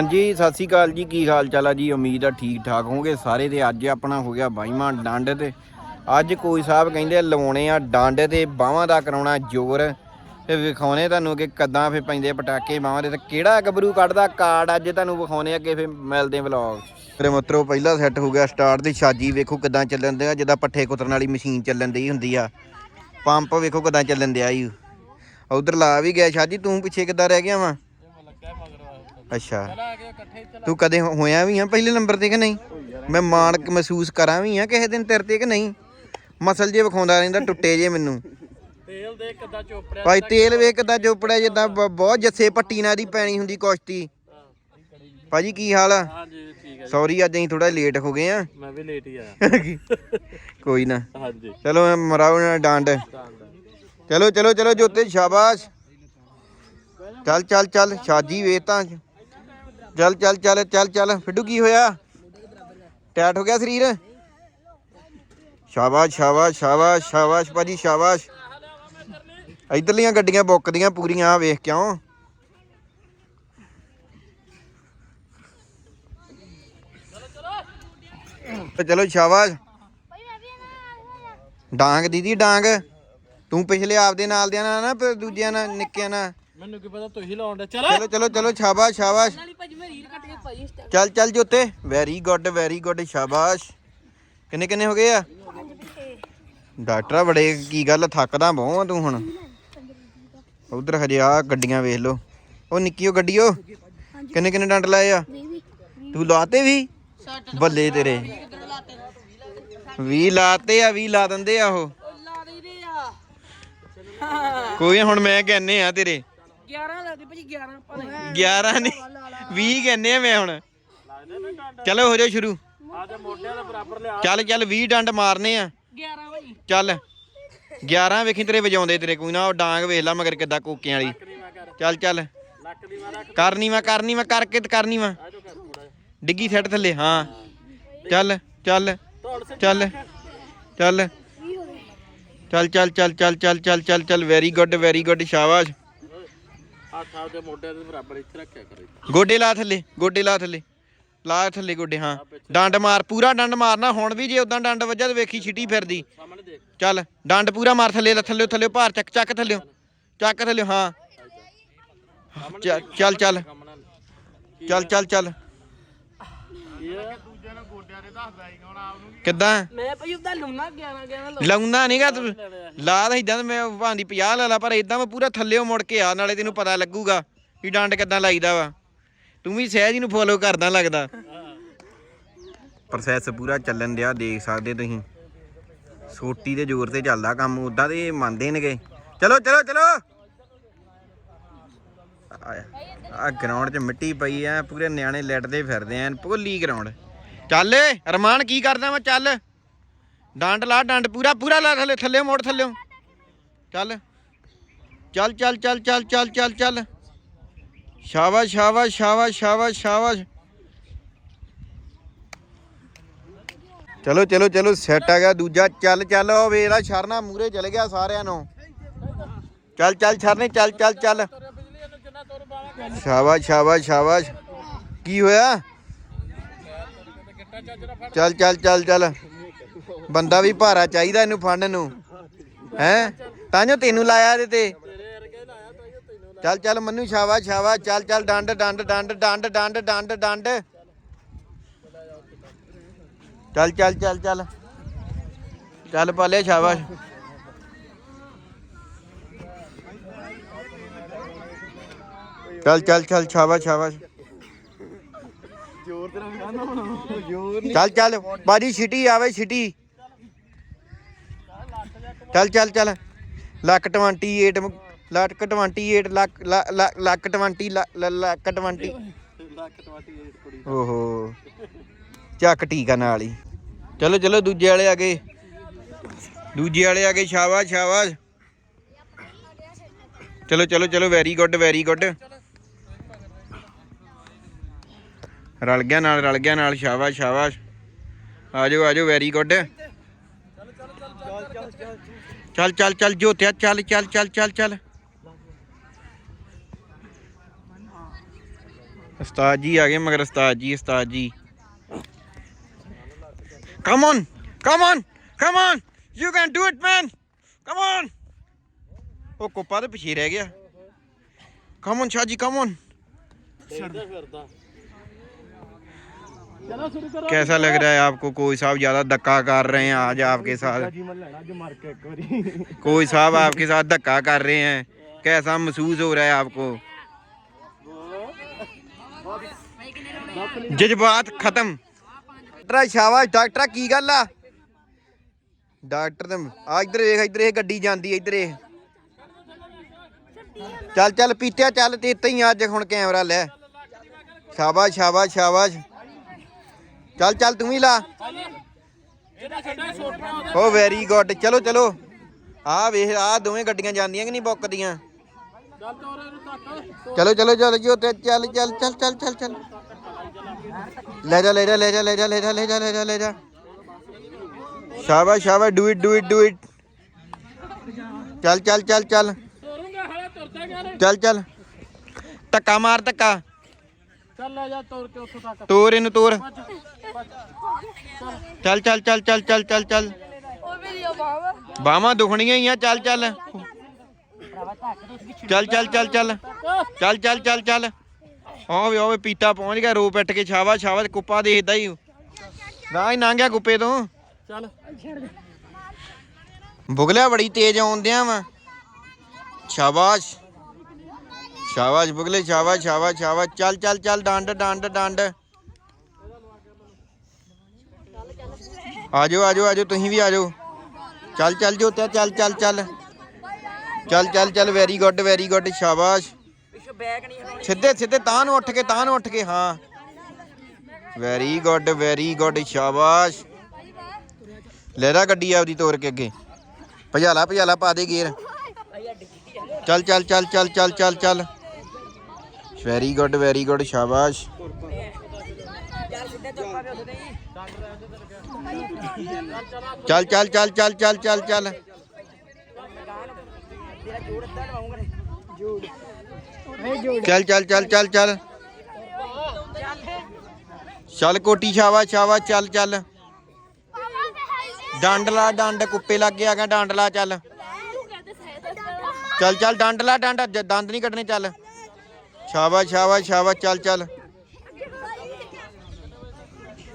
ਹਾਂਜੀ, ਸਤਿ ਸ਼੍ਰੀ ਅਕਾਲ ਜੀ। ਕੀ ਹਾਲ ਚਾਲ ਆ ਜੀ? ਉਮੀਦ ਆ ਠੀਕ ਠਾਕ ਹੋਵੋਗੇ। ਸਾਰੇ ਤੇ ਅੱਜ ਆਪਣਾ ਹੋ ਗਿਆ ਬਾਈਵਾਂ ਡੰਡ ਤੇ। ਅੱਜ ਕੋਈ ਸਾਹਿਬ ਕਹਿੰਦੇ ਲਵਾਉਣੇ ਆ ਡੰਡ ਤੇ ਬਾਹਾਂ ਦਾ ਕਰਾਉਣਾ ਜ਼ੋਰ। ਤੇ ਵਿਖਾਉਣੇ ਤੁਹਾਨੂੰ ਕਿ ਕਦਾਂ ਫੇ ਪੈਂਦੇ ਪਟਾਕੇ ਬਾਹਾਂ ਦੇ ਤੇ ਕਿਹੜਾ ਗੱਭਰੂ ਕੱਢਦਾ ਕਾਰਡ? ਅੱਜ ਤੁਹਾਨੂੰ ਵਿਖਾਉਣੇ ਅੱਗੇ ਫੇ ਮਿਲਦੇ ਵਲੌਗ ਮੇਰੇ ਮਿੱਤਰੋ, ਪਹਿਲਾ ਸੈੱਟ ਹੋ ਗਿਆ ਸਟਾਰਟ ਦੀ ਛਾਜੀ। ਵੇਖੋ ਕਿਦਾਂ ਚੱਲਣ ਦੇ ਆ ਜਿੱਦਾਂ ਪੱਠੇ ਕੁਤਰਨ ਵਾਲੀ ਮਸ਼ੀਨ ਚੱਲਣ ਦੀ ਹੁੰਦੀ ਆ। ਪੰਪ ਵੇਖੋ ਕਿਦਾਂ ਚੱਲਣ ਦਿਆ ਈ। ਉਧਰ ਲਾ ਵੀ ਗਿਆ ਛਾਜੀ। ਤੂੰ ਪਿੱਛੇ ਕਿੱਦਾਂ ਰਹਿ ਗਿਆ ਵਾ? ਅੱਛਾ। ਤੂੰ ਕਦੇ ਹੋ- ਹੋਇਆ ਵੀ ਆ ਪਹਿਲੇ ਨੰਬਰ ਤੇ ਕਿ ਨਹੀਂ? ਮੈਂ ਮਾਣ ਮਹਿਸੂਸ ਕਰਾਂ ਵੀ ਆ ਕਿਸੇ ਦਿਨ ਤੇਰੇ ਤੇ ਕਿ ਨਹੀਂ? ਮਸਲ ਜੇ ਵਿਖਾਉਂਦਾ ਰਹਿੰਦਾ ਟੁੱਟੇ ਜੇ ਮੈਨੂੰ। ਤੇਲ ਦੇ ਕਿੱਦਾਂ ਚੋਪੜਿਆ ਭਾਈ ਤੇਲ ਵੇਖ ਕਿਦਾਂ ਚੋਪੜਿਆ ਜਿੱਦਾਂ ਬ- ਬਹੁਤ ਜੱਸੇ ਪੱਟੀ ਨਾਲ ਦੀ ਪੈਣੀ ਹੁੰਦੀ ਕੁਸ਼ਤੀ। ਭਾਜੀ ਕੀ ਹਾਲ ਆ? ਹਾਂਜੀ ਠੀਕ ਹੈ ਸੌਰੀ ਅੱਜ ਅਸੀਂ ਥੋੜਾ ਲੇਟ ਹੋ ਗਏ ਆ। ਮੈਂ ਵੀ ਲੇਟ ਹੀ ਆਇਆ। ਕੋਈ ਨਾ। ਹਾਂਜੀ। ਚਲੋ ਮੈਂ ਮਰਾਉ ਨਾ ਡਾਂਡ। ਚਲੋ ਚਲੋ ਚਲੋ ਜੋਤੇ ਸ਼ਾਬਾਸ਼। ਚੱਲ ਚੱਲ ਚੱਲ ਸ਼ਾਜੀ ਵੇ ਤਾਂ। ਚੱਲ ਚੱਲ ਚੱਲ ਚੱਲ ਚੱਲ। ਫਿੱਡੂ, ਕੀ ਹੋਇਆ? ਟੈਟ ਹੋ ਗਿਆ ਸਰੀਰ? ਸ਼ਾਬਾਸ਼ ਸ਼ਾਬਾਸ਼ ਸ਼ਾਬਾਸ਼ ਸ਼ਾਬਾਸ਼ ਭਾਜੀ, ਸ਼ਾਬਾਸ਼। ਇਧਰਲੀਆਂ ਗੱਡੀਆਂ ਬੁੱਕ ਦੀਆਂ ਪੂਰੀਆਂ ਵੇਖ ਕਿਉਂ? ਤੇ ਚਲੋ ਸ਼ਾਬਾਸ਼। ਡਾਂਗ, ਦੀਦੀ, ਡਾਂਗ। ਤੂੰ ਪਿਛਲੇ ਆਪਦੇ ਨਾਲ ਦਿਆਂ ਨਾਲ ਨਾ, ਫਿਰ ਦੂਜਿਆਂ ਨਾਲ, ਨਿੱਕਿਆਂ ਨਾਲ। ਮੈਨੂੰ ਕੀ ਪਤਾ ਤੁਸੀਂ ਲਾਉਣ ਦੇ। ਚਲੋ। ਚਲੋ ਚਲੋ ਚਲੋ ਸ਼ਾਬਾਸ਼ ਸ਼ਾਬਾਸ਼। ਚੱਲ ਚੱਲ ਜੋਤੇ ਵੈਰੀ ਗੁੱਡ ਵੈਰੀ ਗੁੱਡ ਸ਼ਾਬਾਸ਼। ਕਿੰਨੇ ਕਿੰਨੇ ਹੋ ਗਏ ਆ? ਡਾਕਟਰ ਬੜੇ ਕੀ ਗੱਲ ਥੱਕਦਾ ਬਹੁ ਆ ਤੂੰ ਹੁਣ। ਉਧਰ ਹਜੇ ਆ ਗੱਡੀਆਂ ਵੇਖ ਲਓ। ਉਹ ਨਿੱਕੀ ਉਹ ਗੱਡੀ ਉਹ। ਕਿੰਨੇ ਕਿੰਨੇ ਡੰਡ ਲਾਏ ਆ? ਤੂੰ ਲਾਤੇ ਵੀ? ਬੱਲੇ ਤੇਰੇ। 20 ਲਾਤੇ? ਆ 20 ਲਾ ਦਿੰਦੇ ਆ ਉਹ। ਕੋਈ ਹੁਣ ਮੈਂ ਕਹਿੰਨੇ ਆ ਤੇਰੇ। 11 ਲੱਗਦੇ ਭਾਜੀ 11 ਭਾਵੇਂ 11 ਨਹੀਂ 20 ਕਹਿੰਨੇ ਆ ਮੈਂ ਹੁਣ ਚਲੋ ਹੋ ਜਾਓ ਸ਼ੁਰੂ ਆ ਜਾ ਮੋਢਿਆਂ ਦੇ ਬਰਾਬਰ ਲਿਆ ਚੱਲ ਚੱਲ 20 ਡੰਡ ਮਾਰਨੇ ਆ 11 ਭਾਜੀ ਚੱਲ 11 ਵੇਖੀ ਤੇਰੇ ਵਜਾਉਂਦੇ ਤੇਰੇ ਕੋਈ ਨਾ ਉਹ ਡਾਂਗ ਵੇਖ ਲੈ ਮਗਰ ਕਿੱਦਾਂ ਕੋਕਿਆਂ ਵਾਲੀ ਚੱਲ ਚੱਲ ਲੱਕ ਦੀ ਮਾਰਾ ਕਰਨੀ ਮੈਂ ਕਰਨੀ ਮੈਂ ਕਰਕੇ ਤੇ ਕਰਨੀ ਕਰ ਥੋੜਾ ਡਿੱਗੀ ਸੈੱਟ ਥੱਲੇ ਹਾਂ ਚੱਲ ਚੱਲ ਚੱਲ ਚੱਲ ਚੱਲ ਚੱਲ ਚੱਲ ਚੱਲ ਚੱਲ ਚੱਲ ਚੱਲ ਵੈਰੀ ਗੁੱਡ ਵੈਰੀ ਗੁੱਡ ਸ਼ਾਬਾਸ਼ ਹੱਥ ਆਪਦੇ ਮੋਢਿਆਂ ਦੇ ਬਰਾਬਰ ਇੱਥੇ ਰੱਖਿਆ ਕਰੋ ਗੋਡੇ ਲਾ ਥੱਲੇ ਗੋਡੇ ਲਾ ਥੱਲੇ। ਲਾ ਥੱਲੇ ਗੋਡੇ ਹਾਂ। ਡੰਡ ਮਾਰ ਪੂਰਾ ਡੰਡ ਮਾਰਨਾ ਹੁਣ ਵੀ ਜੇ ਉਦਾਂ ਡੰਡ ਵੱਜਾ ਤੇ ਵੇਖੀ ਛਿੱਟੀ ਫਿਰਦੀ। ਸਾਹਮਣੇ ਦੇਖ। ਚੱਲ ਡੰਡ ਪੂਰਾ ਮਾਰ ਥੱਲੇ ਥੱਲੇ ਥੱਲੇ ਭਾਰ ਚੱਕ ਚੱਕ ਥੱਲੇ। ਚੱਕ ਥੱਲੇ ਹਾਂ। ਚੱਲ ਚੱਲ ਚੱਲ। ਕੰਮ ਨਾਲ ਚੱਲ ਚੱਲ ਚੱਲ ਇਹ ਕਿੱਦਾਂ? ਮੈਂ ਭਾਜੀ ਉਹਦਾ ਲੁਮਨਾ 11 11 ਲਾਉਂਦਾ ਨਹੀਂਗਾ ਤੂੰ। ਲਾ ਤਾਂ ਇਦਾਂ ਮੈਂ ਭਾਂਦੀ 50 ਲਾ ਲਾ ਪਰ ਇਦਾਂ ਮੈਂ ਪੂਰਾ ਥੱਲੇੋਂ ਮੁੜ ਕੇ ਆ ਨਾਲੇ ਤੈਨੂੰ ਪਤਾ ਲੱਗੂਗਾ ਵੀ ਡੰਡ ਕਿੱਦਾਂ ਲਾਈਦਾ ਵਾ। ਤੂੰ ਵੀ ਸਹਿਜ ਨੂੰ ਫੋਲੋ ਕਰਦਾ ਲੱਗਦਾ। ਪ੍ਰੋਸੈਸ ਪੂਰਾ ਚੱਲਣ ਡਿਆ ਦੇਖ ਸਕਦੇ ਤੁਸੀਂ। ਸੋਟੀ ਦੇ ਜ਼ੋਰ ਤੇ ਚੱਲਦਾ ਕੰਮ ਉਦਾਂ ਤੇ ਇਹ ਮੰਨਦੇ ਨੇਗੇ। ਚਲੋ ਚਲੋ ਚਲੋ। ਆ ਗਰਾਊਂਡ 'ਚ ਮਿੱਟੀ ਪਈ ਆ ਪੂਰੇ ਨਿਆਣੇ ਲੈਟਦੇ ਫਿਰਦੇ ਆ ਭੋਲੀ ਗਰਾਊਂਡ। ਚੱਲ ਰਮਾਨ ਕੀ ਕਰਦਾ ਮੈਂ ਚੱਲ। ਡੰਡ ਲਾ, ਡੰਡ ਪੂਰਾ ਪੂਰਾ ਲਾ ਥੱਲੇ ਥੱਲੇ ਮੋੜ ਥੱਲੇ। ਚੱਲ। ਚੱਲ ਚੱਲ ਚੱਲ ਚੱਲ ਚੱਲ ਚੱਲ ਚੱਲ। ਸ਼ਾਬਾਸ਼ ਸ਼ਾਬਾਸ਼ ਸ਼ਾਬਾਸ਼ ਸ਼ਾਬਾਸ਼ ਸ਼ਾਬਾਸ਼। ਚਲੋ ਚਲੋ ਚਲੋ ਸੈੱਟ ਆ ਗਿਆ ਦੂਜਾ। ਚੱਲ ਚੱਲ, ਉਹ ਵੇਲਾ ਸ਼ਰਨਾ ਮੂਰੇ ਚਲ ਗਿਆ ਸਾਰਿਆਂ ਨੂੰ। ਚੱਲ ਚੱਲ, ਸ਼ਰਨੇ, ਚੱਲ ਚੱਲ ਚੱਲ। ਸ਼ਾਬਾਸ਼ ਸ਼ਾਬਾਸ਼ ਸ਼ਾਬਾਸ਼। ਕੀ ਹੋਇਆ? ਚੱਲ ਚੱਲ ਚੱਲ ਚੱਲ। ਬੰਦਾ ਵੀ ਭਾਰਾ ਚਾਹੀਦਾ ਇਹਨੂੰ ਫੜਨ ਨੂੰ। ਹੈ? ਤਾਂਜੋ ਤੈਨੂੰ ਲਾਇਆ ਇਹਦੇ ਤੇ। ਚੱਲ ਚੱਲ, ਮੰਨੂ, ਸ਼ਾਬਾਸ਼ ਸ਼ਾਬਾਸ਼। ਚੱਲ ਚੱਲ, ਡੰਡ ਡੰਡ ਡੰਡ ਡੰਡ ਡੰਡ ਡੰਡ ਡੰਡ। ਚੱਲ ਚੱਲ ਚੱਲ ਚੱਲ। ਚੱਲ ਪਾਲੇ ਸ਼ਾਬਾਸ਼। ਚੱਲ ਚੱਲ ਚੱਲ, ਸ਼ਾਬਾਸ਼ ਸ਼ਾਬਾਸ਼। ਚੱਲ ਚੱਲ ਬਾਜੀ ਛਿਟੀ ਆਵੇ ਛਿਟੀ ਚੱਲ ਚੱਲ ਚੱਲ। ਲੱਕ 28 ਲੱਕ 28 ਲੱਕ ਲੱਕ 20 ਲ- ਲ- ਲੱਕ 20 ਲੱਕ ਟਵਾਟੀ ਇਹ ਕੁੜੀ ਓਹੋ। ਚੱਕ ਟੀਕਾ ਨਾਲ ਹੀ। ਚਲੋ ਚਲੋ ਦੂਜੇ ਵਾਲੇ ਆ ਗਏ। ਦੂਜੇ ਵਾਲੇ ਆ ਗਏ ਸ਼ਾਬਾਸ਼ ਸ਼ਾਬਾਸ਼। ਚਲੋ ਚਲੋ ਚਲੋ ਵੈਰੀ ਗੁੱਡ ਵੈਰੀ ਗੁੱਡ ਰਲ ਗਿਆ ਨਾਲ, ਰਲ ਗਿਆ ਨਾਲ, ਸ਼ਾਬਾਸ਼ ਸ਼ਾਬਾਸ਼। ਆਜੋ ਆਜੋ ਵੈਰੀ ਗੁੱਡ ਚੱਲ ਚੱਲ ਚੱਲ, ਜੋਤਿਆ, ਚੱਲ ਚੱਲ ਚੱਲ ਚੱਲ ਚੱਲ। ਉਸਤਾਦ ਜੀ ਆ ਗਏ, ਮਗਰ ਉਸਤਾਦ ਜੀ ਉਸਤਾਦ ਜੀ। Come on come on come on you can do it man come on ਉਹ ਕੋਪਾ ਤੇ ਪਿੱਛੇ ਰਹਿ ਗਿਆ। Come on Shah ji come on ਫਿਰਦਾ ਫਿਰਦਾ। कैसा लग रहा है आपको कोई साहब ज्यादा धक्का कर रहे हैं आज आपके साथ ਜੀ ਮੈਂ ਲੈਣਾ ਅੱਜ ਮਾਰ ਕੇ ਇੱਕ ਵਾਰੀ कोई साहब आपके साथ धक्का कर रहे हैं कैसा महसूस हो रहा है आपको जज्बात खत्म ਡਾਕਟਰ ਸ਼ਾਬਾਸ਼ ਡਾਕਟਰ ਕੀ ਗੱਲ ਆ ਡਾਕਟਰ ਤੇ ਆ ਇੱਧਰ ਵੇਖ ਇੱਧਰ ਇਹ ਗੱਡੀ ਜਾਂਦੀ ਇੱਧਰ ਇਹ ਚੱਲ ਚੱਲ ਪੀਤਿਆ ਚੱਲ ਤੇ ਇੱਥੇ ਹੀ ਆ ਅੱਜ ਹੁਣ ਕੈਮਰਾ ਲੈ ਸ਼ਾਬਾਸ਼ ਸ਼ਾਬਾਸ਼ ਸ਼ਾਬਾਸ਼ ਚੱਲ ਚੱਲ ਤੂੰ ਵੀ ਲਾ ਇਹਦਾ ਛੱਡਾ ਛੋਟਾ ਓ ਵੈਰੀ ਗੁੱਡ ਚਲੋ ਚਲੋ ਆ ਵੇਖ ਆ ਦੋਵੇਂ ਗੱਡੀਆਂ ਜਾਂਦੀਆਂ ਕਿ ਨਹੀਂ ਬੁੱਕਦੀਆਂ ਚੱਲ ਤੋਰ ਇਹਨੂੰ ਤੱਕ ਚਲੋ ਚਲੋ ਚਲੋ ਜੋ ਤੇ ਚੱਲ ਚੱਲ ਚੱਲ ਚੱਲ ਚੱਲ ਚੱਲ ਲੈ ਜਾ ਲੈ ਜਾ ਲੈ ਜਾ ਲੈ ਜਾ ਲੈ ਜਾ ਲੈ ਜਾ ਲੈ ਜਾ ਲੈ ਜਾ ਸ਼ਾਬਾਸ਼ ਸ਼ਾਬਾਸ਼ do it do it do it ਚੱਲ ਚੱਲ ਚੱਲ ਚੱਲ ਤੋਰੂੰਗਾ ਹਲੇ ਤੁਰਦਾ ਗਿਆ ਨੇ ਚੱਲ ਚੱਲ ਧੱਕਾ ਮਾਰ ਧੱਕਾ ਚੱਲ ਲੈ ਜਾ ਤੋਰ ਕੇ ਉੱਥੋਂ ਤੱਕ। ਤੋਰ ਇਹਨੂੰ ਤੋਰ। ਚੱਲ ਚੱਲ ਚੱਲ ਚੱਲ ਚੱਲ ਚੱਲ ਚੱਲ। ਉਹ ਮੇਰੀ ਬਾਵਾ ਦੁਖਣੀਆਂ ਹੀ ਆ ਚੱਲ ਚੱਲ। ਚੱਲ ਚੱਲ ਚੱਲ ਚੱਲ। ਚੱਲ ਚੱਲ ਚੱਲ ਚੱਲ। ਓਏ ਓਏ ਪੀਤਾ ਪਹੁੰਚ ਗਿਆ ਰੋ ਪਿੱਟ ਕੇ ਛਾਵਾ ਛਾਵਾ ਕੁੱਪਾ ਦੇਖਦਾ ਹੀ। ਰਾਹ ਹੀ ਲੰਘ ਗਿਆ ਕੁੱਪੇ ਤੋਂ। ਚੱਲ। ਬੁਗਲਿਆ ਬੜੀ ਤੇਜ਼ ਆਉਂਦਿਆਂ ਵਾ। ਸ਼ਾਬਾਸ਼। ਸ਼ਾਬਾਸ਼ ਬੁਗਲੇ ਸ਼ਾਬਾਸ਼ ਸ਼ਾਬਾਸ਼ ਸ਼ਾਬਾਸ਼ ਚੱਲ ਚੱਲ ਚੱਲ ਡੰਡ ਡੰਡ ਡੰਡ ਆਜੋ ਆਜੋ ਆਜੋ ਤੁਸੀਂ ਵੀ ਆਜੋ ਚੱਲ ਚੱਲ ਜੋ ਤੇ ਚੱਲ ਚੱਲ ਚੱਲ ਚੱਲ ਚੱਲ ਚੱਲ ਵੈਰੀ ਗੁੱਡ ਵੈਰੀ ਗੁੱਡ ਸ਼ਾਬਾਸ਼ ਸਿੱਧੇ ਸਿੱਧੇ ਤਾਂ ਨੂੰ ਉੱਠ ਕੇ ਤਾਂ ਨੂੰ ਉੱਠ ਕੇ ਹਾਂ ਵੈਰੀ ਗੁੱਡ ਵੈਰੀ ਗੁੱਡ ਸ਼ਾਬਾਸ਼ ਲੈ ਰਾ ਗੱਡੀ ਆਪਦੀ ਤੋਰ ਕੇ ਅੱਗੇ ਭਜਾਲਾ ਭਜਾਲਾ ਪਾ ਦੇ ਗੇਰ ਚੱਲ ਚੱਲ ਚੱਲ ਚੱਲ ਚੱਲ ਚੱਲ ਚੱਲ ਵੈਰੀ ਗੁੱਡ ਵੈਰੀ ਗੁੱਡ ਸ਼ਾਬਾਸ਼ ਯਾਰ ਸਿੱਧੇ ਤੁਰ ਪਾਵੇ ਉਹਦੇ ਨਹੀਂ ਚੱਲ। ਚੱਲ ਚੱਲ ਚੱਲ ਚੱਲ ਚੱਲ। ਚੱਲ ਤੇਰਾ ਜੋੜ ਅੱਧਾ ਲਵਾਉਂਗਾ ਜੋੜ ਚੱਲ ਚੱਲ। ਚੱਲ ਚੱਲ ਚੱਲ ਚੱਲ ਕੋਟੀ ਸ਼ਾਬਾਸ਼ ਸ਼ਾਬਾਸ਼ ਚੱਲ। ਚੱਲ ਡੰਡ ਲਾ ਡੰਡ ਕੁੱਪੇ ਲੱਗ ਗਿਆ ਗਾ ਸ਼ਾਬਾਸ਼ ਸ਼ਾਬਾਸ਼ ਸ਼ਾਬਾਸ਼ ਚੱਲ ਚੱਲ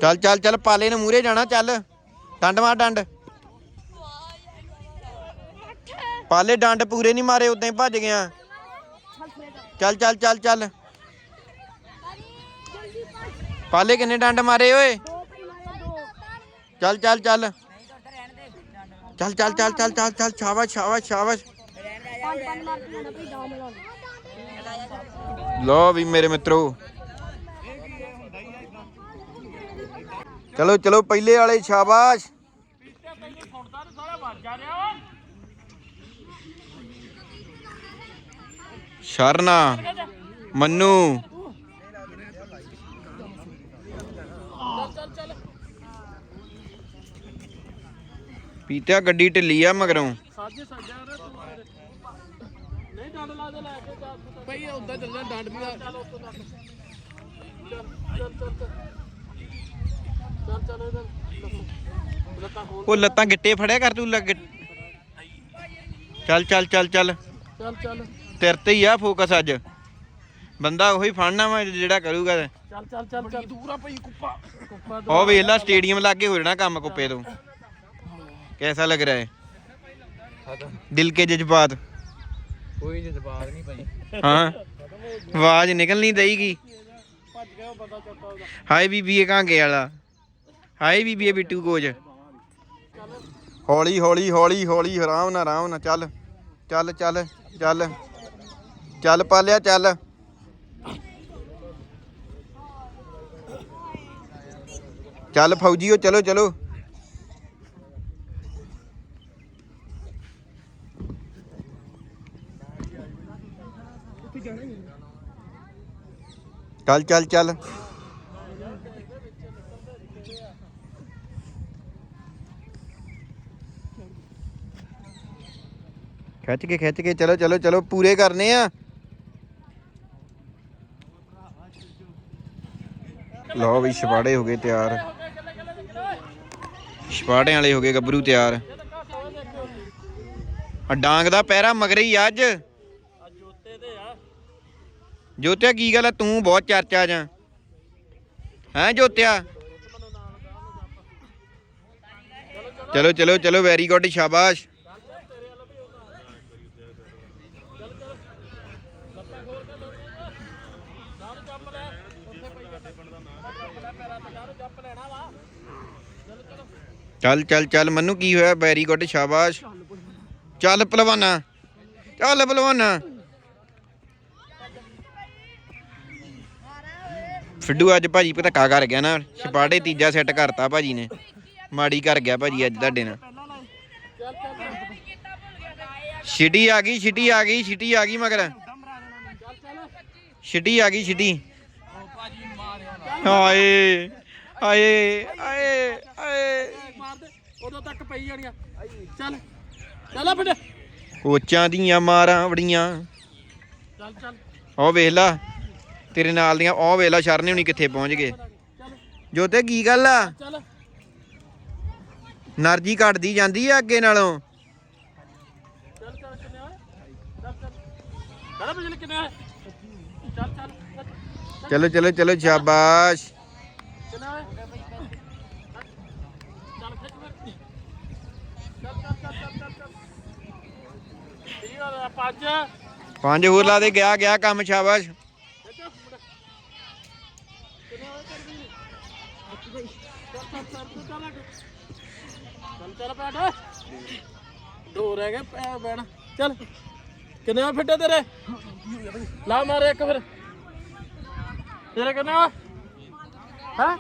ਚੱਲ ਚੱਲ ਚੱਲ ਪਾਲੇ ਨੇ ਮੂਰੇ ਜਾਣਾ ਚੱਲ ਡੰਡ ਮਾਰ ਡੰਡ ਪਾਲੇ ਡੰਡ ਪੂਰੇ ਨਹੀਂ ਮਾਰੇ ਉਦਾਂ ਹੀ ਭੱਜ ਗਿਆ ਚੱਲ ਚੱਲ ਚੱਲ ਚੱਲ ਪਾਲੇ ਕਿੰਨੇ ਡੰਡ ਮਾਰੇ ਓਏ ਚੱਲ ਚੱਲ ਚੱਲ ਚੱਲ ਚੱਲ ਚੱਲ ਚੱਲ ਚੱਲ ਚੱਲ ਸ਼ਾਬਾਸ਼ ਸ਼ਾਬਾਸ਼ ਸ਼ਾਬਾਸ਼ ਲੋ ਵੀ ਮੇਰੇ ਮਿੱਤਰੋ। ਚਲੋ ਚਲੋ, ਪਹਿਲੇ ਵਾਲੇ, ਸ਼ਾਬਾਸ਼। ਸ਼ਰਨਾ, ਮੰਨੂ। ਪੀਤਾ ਗੱਡੀ ਢਿੱਲੀ ਆ ਮਗਰੋਂ। ਸਾਜੇ ਸੱਜਾ ਨਹੀਂ ਡੰਡ ਲਾ ਦੇ ਲੈ ਭਾਈ ਉਦਾਂ ਚੱਲਣਾ ਡੰਡ ਨਹੀਂ ਆ ਚੱਲ ਚੱਲ ਚੱਲ ਚੱਲ ਚੱਲ ਲੱਤਾਂ ਖੋਲ ਉਹ ਲੱਤਾਂ ਗਿੱਟੇ ਫੜਿਆ ਕਰ ਤੂੰ ਲੱਗ ਚੱਲ ਚੱਲ ਚੱਲ ਚੱਲ। ਚੱਲ ਚੱਲ। ਤੇਰੇ ਤੇ ਹੀ ਆ ਫੋਕਸ ਅੱਜ। ਬੰਦਾ ਉਹੀ ਫੜਨਾ ਵਾ ਜਿਹੜਾ ਕਰੂਗਾ ਚੱਲ ਚੱਲ ਚੱਲ ਚੱਲ। ਦੂਰ ਆ ਭਾਈ ਕੁੱਪਾ। ਕੁੱਪਾ ਉਹ ਵੇਲਾ ਸਟੇਡੀਅਮ ਲਾਗੇ ਹੋ ਜਾਣਾ ਕੰਮ ਕੁੱਪੇ ਤੋਂ। ਕੈਸਾ ਲੱਗ ਰਿਹਾ ਹੈ ਦਿਲ ਕੇ ਜਜ਼ਬਾਤ। ਹਾਂ, ਆਵਾਜ਼ ਨਿਕਲ ਨਹੀਂ ਦਈਗੀ। ਭੱਜ ਹਾਏ ਬੀਬੀ, ਇਹ ਕਾਂਗੇ ਵਾਲਾ। ਹਾਏ ਬੀਬੀ, ਇਹ ਬਿੱਟੂ ਕੋਚ। ਹੌਲੀ ਹੌਲੀ ਹੌਲੀ ਹੌਲੀ ਹਰਾਮ ਨਾ ਆਰਾਮ ਨਾ ਚੱਲ। ਚੱਲ ਚੱਲ ਚੱਲ। ਚੱਲ ਪਾ ਲਿਆ ਚੱਲ। ਚੱਲ ਫੌਜੀਓ, ਚਲੋ ਚਲੋ। ਚੱਲ ਚੱਲ ਚੱਲ। ਖਿੱਚ ਕੇ ਖਿੱਚ ਕੇ, ਚਲੋ ਚਲੋ ਚਲੋ, ਪੂਰੇ ਕਰਨੇ ਆ। ਲਓ ਵੀ ਛਪਾੜੇ ਹੋ ਗਏ ਤਿਆਰ। ਛਪਾੜਿਆਂ ਵਾਲੇ ਹੋ ਗਏ ਗੱਭਰੂ ਤਿਆਰ। ਆ ਡਾਂਗ ਦਾ ਪਹਿਰਾ ਮਗਰੇ ਹੀ ਆ ਅੱਜ। ਜੋਤਿਆ, ਕੀ ਗੱਲ ਆ? ਤੂੰ ਬਹੁਤ ਚਰਚਾ ਜਾਂ। ਹੈਂ ਜੋਤਿਆ? ਚਲੋ ਚਲੋ ਚਲੋ ਵੈਰੀ ਗੁੱਡ ਸ਼ਾਬਾਸ਼। ਚੱਲ ਚੱਲ ਚੱਲ, ਮੰਨੂ, ਕੀ ਹੋਇਆ? ਵੈਰੀ ਗੁੱਡ ਸ਼ਾਬਾਸ਼। ਚੱਲ ਪਹਿਲਵਾਨਾ ਚੱਲ ਪਹਿਲਵਾਨਾ ਫਿੱਡੂ ਅੱਜ ਭਾਜੀ ਧੱਕਾ ਕਰ ਗਿਆ ਨਾ ਛਪਾੜੇ ਤੀਜਾ ਸੈੱਟ ਕਰਤਾ ਭਾਜੀ ਨੇ। ਮਾੜੀ ਕਰ ਗਿਆ ਭਾਜੀ ਅੱਜ ਤੁਹਾਡੇ ਨਾਲ। ਛਿਟੀ ਆ ਗਈ ਛਿਟੀ ਆ ਗਈ ਛਿਟੀ ਆ ਗਈ ਮਗਰ। ਛਿਟੀ ਆ ਗਈ ਛਿਟੀ। ਹਾਏ ਹਾਏ ਮਾਰ ਦੇ ਉਦੋਂ ਤੱਕ ਪਈ ਜਾਣੀਆਂ। ਚੱਲ ਚੱਲ ਆ ਫਟੇ ਕੋਚਾਂ ਦੀਆਂ ਮਾਰਾਂ ਬੜੀਆਂ ਚੱਲ ਚੱਲ। ਉਹ ਵੇਖ ਲਾ। ਤੇਰੇ ਨਾਲ ਦੀਆਂ ਉਹ ਵੇਲਾ ਸ਼ਰਨੇ ਹੁਣੀ ਕਿੱਥੇ ਪਹੁੰਚ ਗਏ। ਜੋ ਤੇ ਕੀ ਗੱਲ ਆ? ਨਰਜੀ ਘਟਦੀ ਜਾਂਦੀ ਆ ਅੱਗੇ ਨਾਲੋਂ। ਚਲੋ ਚਲੋ ਚਲੋ, ਸ਼ਾਬਾਸ਼। ਪੰਜ ਹੋਰ ਲਾ ਦੇ, ਗਿਆ ਗਿਆ ਕੰਮ, ਸ਼ਾਬਾਸ਼। ਚੱਲ ਚੱਲ ਚੱਲ ਤੂੰ ਚੱਲ ਅੱਗੇ। ਚੱਲ ਚੱਲ ਬੈਠ ਦੋ ਰਹਿ ਗਏ ਪੈ ਬੈਣ ਚੱਲ ਕਿੰਨੇ ਆ ਫਿੱਟੇ ਤੇਰੇ? ਲਾ ਮਾਰੇ ਇੱਕ ਫਿਰ। ਤੇਰੇ ਕਿੰਨੇ ਆ? ਹਾਂ?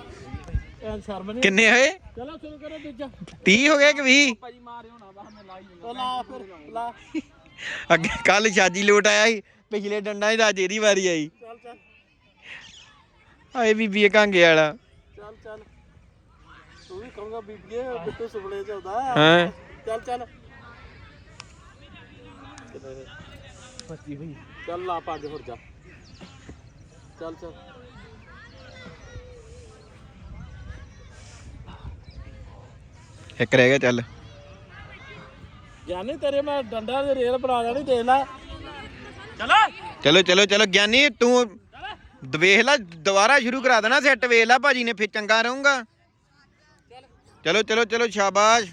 ਸ਼ਰਮ ਨਹੀਂ ਕਿੰਨੇ ਹੋਏ? ਚਲੋ ਸ਼ੁਰੂ ਕਰੋ ਦੂਜਾ। 30 ਹੋ ਗਏ ਕਿ 20 ਭਾਜੀ ਮਾਰੇ ਹੋਣਾ ਬਸ ਮੈਂ ਲਾਈ ਲਾ ਫਿਰ ਲਾ। ਅੱਗੇ ਕੱਲ ਛਾਜੀ ਲੋਟ ਆਇਆ ਸੀ ਪਿਛਲੇ ਡੰਡਾ ਹੀ ਅੱਜ ਇਹਦੀ ਵਾਰੀ ਆਈ। ਚੱਲ ਚੱਲ। ਆਏ ਬੀਬੀ ਇਹ ਕਾਂਗੇ ਵਾਲਾ। ਕਹੂੰਗਾ ਬੀਬੀਏ ਬਿੱਟੂ ਸੁਪਨੇ ਚ ਆਉਂਦਾ। ਹਾਂ? ਚੱਲ ਚੱਲ। ਪੱਚੀ ਹੋਈ ਚੱਲ ਲਾ ਪੰਜ ਹੋਰ ਜਾ। ਚੱਲ ਚੱਲ। ਇੱਕ ਰਹਿ ਗਿਆ ਚੱਲ। ਜਾਨੀ ਤੇਰੇ ਮੈਂ ਡੰਡਾ ਦੇ ਰੇਲ ਬਣਾ ਦੇਣੀ ਦੇਖ ਲੈ। ਚਲੋ। ਚਲੋ ਚਲੋ ਚਲੋ ਗਿਆਨੀ ਤੂੰ ਵੇਖ ਲੈ ਦੁਬਾਰਾ ਸ਼ੁਰੂ ਕਰਾ ਦੇਣਾ ਸੈੱਟ ਵੇਖ ਲੈ ਭਾਜੀ ਨੇ ਫਿਰ ਚੰਗਾ ਰਹੂੰਗਾ। ਚਲੋ ਚਲੋ ਚਲੋ, ਸ਼ਾਬਾਸ਼।